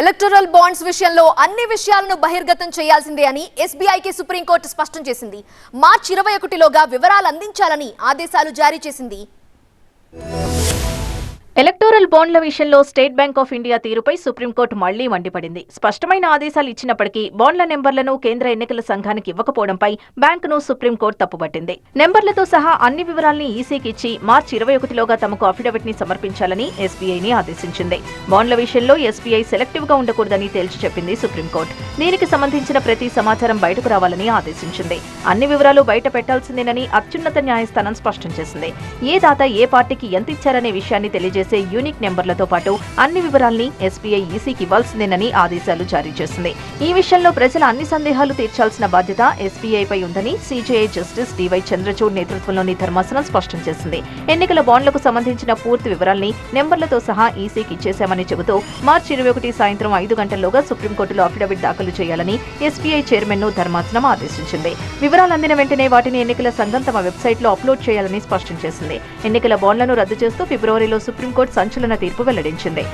Electoral bonds విషయంలో అన్ని విషయాలను బహిర్గతం చేయాల్సిందే అని ఎస్బీఐకి సుప్రీంకోర్టు స్పష్టం చేసింది. మార్చి ఇరవై ఒకటిలోగా వివరాలు అందించాలని ఆదేశాలు జారీ చేసింది. ఎలక్టోరల్ బాండ్ల విషయంలో స్టేట్ బ్యాంక్ ఆఫ్ ఇండియా తీరుపై సుప్రీంకోర్టు మళ్ళీ మండిపడింది. స్పష్టమైన ఆదేశాలు ఇచ్చినప్పటికీ బాండ్ల నెంబర్లను కేంద్ర ఎన్నికల సంఘానికి ఇవ్వకపోవడంపై బ్యాంకును సుప్రీంకోర్టు తప్పుపట్టింది. నెంబర్లతో సహా అన్ని వివరాల్ని ఈసీకి ఇచ్చి మార్చి ఇరవై ఒకటిలోగా తమకు అఫిడవిట్ని సమర్పించాలని ఎస్బీఐని ఆదేశించింది. బాండ్ల విషయంలో ఎస్బీఐ సెలెక్టివ్గా ఉండకూడదని తేల్చి చెప్పింది సుప్రీంకోర్టు. దీనికి సంబంధించిన ప్రతి సమాచారం బయటకు రావాలని ఆదేశించింది. అన్ని వివరాలు బయట పెట్టాల్సిందేనని అత్యున్నత న్యాయస్థానం స్పష్టం చేసింది. ఏ దాత ఏ పార్టీకి ఎంత ఇచ్చారనే విషయాన్ని తెలియజేసే యూనిక్ నెంబర్లతో పాటు అన్ని వివరాల్ని ఎస్బీఐ ఈసీకి ఇవ్వాల్సిందేనని ఆదేశాలు జారీ చేసింది. ఈ విషయంలో ప్రజల అన్ని సందేహాలు తీర్చాల్సిన బాధ్యత ఎస్బీఐపై ఉందని సీజేఐ జస్టిస్ డివై చంద్రచూడ్ నేతృత్వంలోని ధర్మాసనం స్పష్టం చేసింది. ఎన్నికల బాండ్లకు సంబంధించిన పూర్తి వివరాల్ని నెంబర్లతో సహా ఈసీకి ఇచ్చేశామని చెబుతూ మార్చి ఇరవై ఒకటి సాయంత్రం ఐదు గంటల్లోగా సుప్రీంకోర్టులో అఫిడవిట్ దాఖలు చేయాలని ఎస్బీఐ చైర్మన్ను ధర్మాసనం ఆదేశించింది. వివరాలు అందిన వెంటనే వాటిని ఎన్నికల సంఘం తమ వెబ్సైట్లో అప్లోడ్ చేయాలని స్పష్టం చేసింది. ఎన్నికల బాండ్లను రద్దు చేస్తూ ఫిబ్రవరిలో సుప్రీంకోర్టు సంచలన తీర్పు వెల్లడించింది.